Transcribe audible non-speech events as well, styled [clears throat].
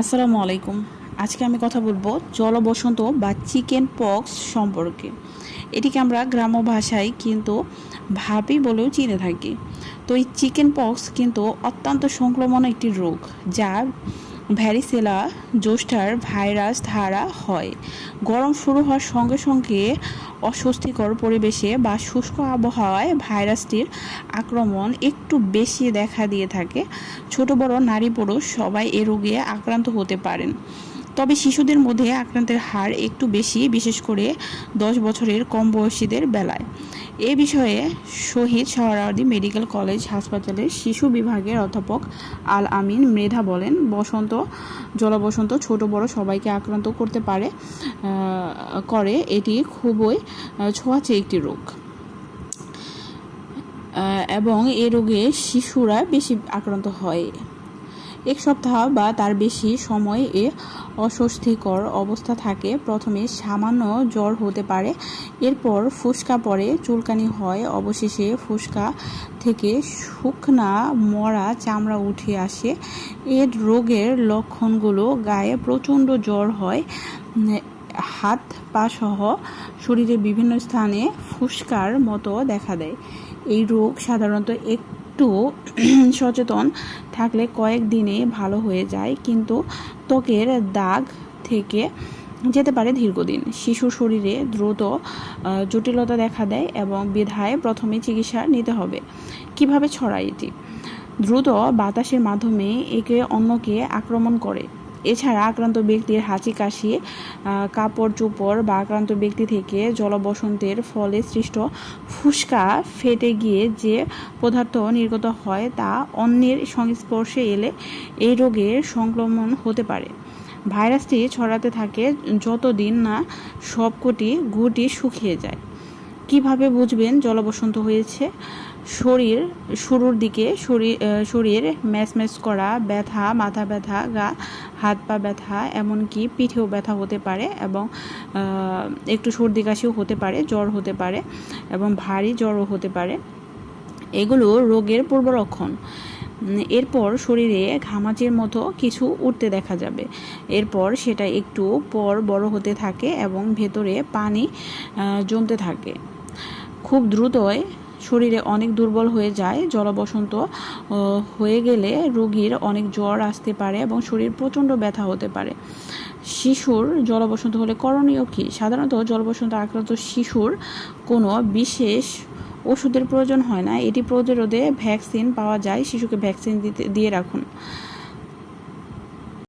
আসসালামু আলাইকুম। আজকে আমি কথা বলব জলবসন্ত বা চিকেন পক্স সম্পর্কে। এটিকে আমরা গ্রাম্য ভাষায় কিন্তু ভাবি বলেও চিনে থাকি। তো এই চিকেন পক্স কিন্তু অত্যন্ত সংক্রমণ একটি রোগ, যা ভ্যারিসেলা জোস্টার ভাইরাস ধারা হয়। গরম শুরু হওয়ার সঙ্গে সঙ্গে অস্বস্তিকর পরিবেশে বা শুষ্ক আবহাওয়ায় ভাইরাসটির আক্রমণ একটু বেশি দেখা দিয়ে থাকে। ছোট বড় নারী পুরুষ সবাই এ রোগে আক্রান্ত হতে পারেন। তবে শিশুদের মধ্যে আক্রান্তের হার একটু বেশি, বিশেষ করে দশ বছরের কম বয়সীদের বেলায়। এ বিষয়ে শহীদ সোহরাওয়ার্দী মেডিকেল কলেজ হাসপাতালের শিশু বিভাগের অধ্যাপক আল আমিন মৃধা বলেন, বসন্ত, জলবসন্ত ছোট বড় সবাইকে আক্রান্ত করতে পারে করে। এটি খুবই ছোঁয়াচে একটি রোগ। এবং এ রোগে শিশুরা বেশি আক্রান্ত হয়। এক সপ্তাহ বা তার বেশি সময় এ অস্বস্তিকর অবস্থা থাকে। প্রথমে সামান্য জ্বর হতে পারে, এরপর ফুসকা পড়ে চুলকানি হয়। অবশেষে ফুসকা থেকে শুকনা মরা চামড়া উঠে আসে। এর রোগের লক্ষণগুলো গায়ে প্রচণ্ড জ্বর হয়। হাত, পা সহ শরীরের বিভিন্ন স্থানে ফুসকার মতো দেখা দেয়। এই রোগ সাধারণত একটু [clears throat] সচেতন থাকলে কয়েক দিনে ভালো হয়ে যায়, কিন্তু ত্বকের দাগ থেকে যেতে পারে দীর্ঘদিন। শিশুর শরীরে দ্রুত জটিলতা দেখা দেয় এবং বিধায় প্রথমে চিকিৎসা নিতে হবে। কীভাবে ছড়ায় এটি? দ্রুত বাতাসের মাধ্যমে একে অন্যকে আক্রমণ করে। এছাড়া আক্রান্ত ব্যক্তির হাঁচি, কাশি কাপড় চোপড় বা আক্রান্ত ব্যক্তি থেকে জলবসন্তের ফলে সৃষ্ট ফুসকা ফেটে গিয়ে যে পদার্থ নির্গত হয় তা অন্যের সংস্পর্শে এলে এই রোগের সংক্রমণ হতে পারে। ভাইরাসটি ছড়াতে থাকে যতদিন না সবকটি গুটি শুকিয়ে যায়। কীভাবে বুঝবেন জলবসন্ত হয়েছে? শরীর শুরুর দিকে শরীর শরীর ম্যাচ ম্যাচ করা ব্যথা মাথা ব্যথা গা হাত পা ব্যথা এমনকি পিঠেও ব্যথা হতে পারে এবং একটু সর্দি কাশিও হতে পারে জ্বর হতে পারে এবং ভারী জ্বরও হতে পারে। এগুলো রোগের পূর্বলক্ষণ উম, এরপর শরীরে ঘামাচির মতো কিছু উঠতে দেখা যাবে। এরপর সেটা একটু পর বড় হতে থাকে এবং ভেতরে পানি জমতে থাকে। খুব দ্রুতই শরীরে অনেক দুর্বল হয়ে যায়, জলবসন্ত হয়ে গেলে রোগীর অনেক জ্বর আসতে পারে এবং শরীর প্রচণ্ড ব্যথা হতে পারে। শিশুর জলবসন্ত হলে করণীয় কী? সাধারণত জলবসন্ত আক্রান্ত শিশুর কোনো বিশেষ ওষুধের প্রয়োজন হয় না। এটি প্রতিরোধে ভ্যাকসিন পাওয়া যায়। শিশুকে ভ্যাকসিন দিতে, দিয়ে রাখুন।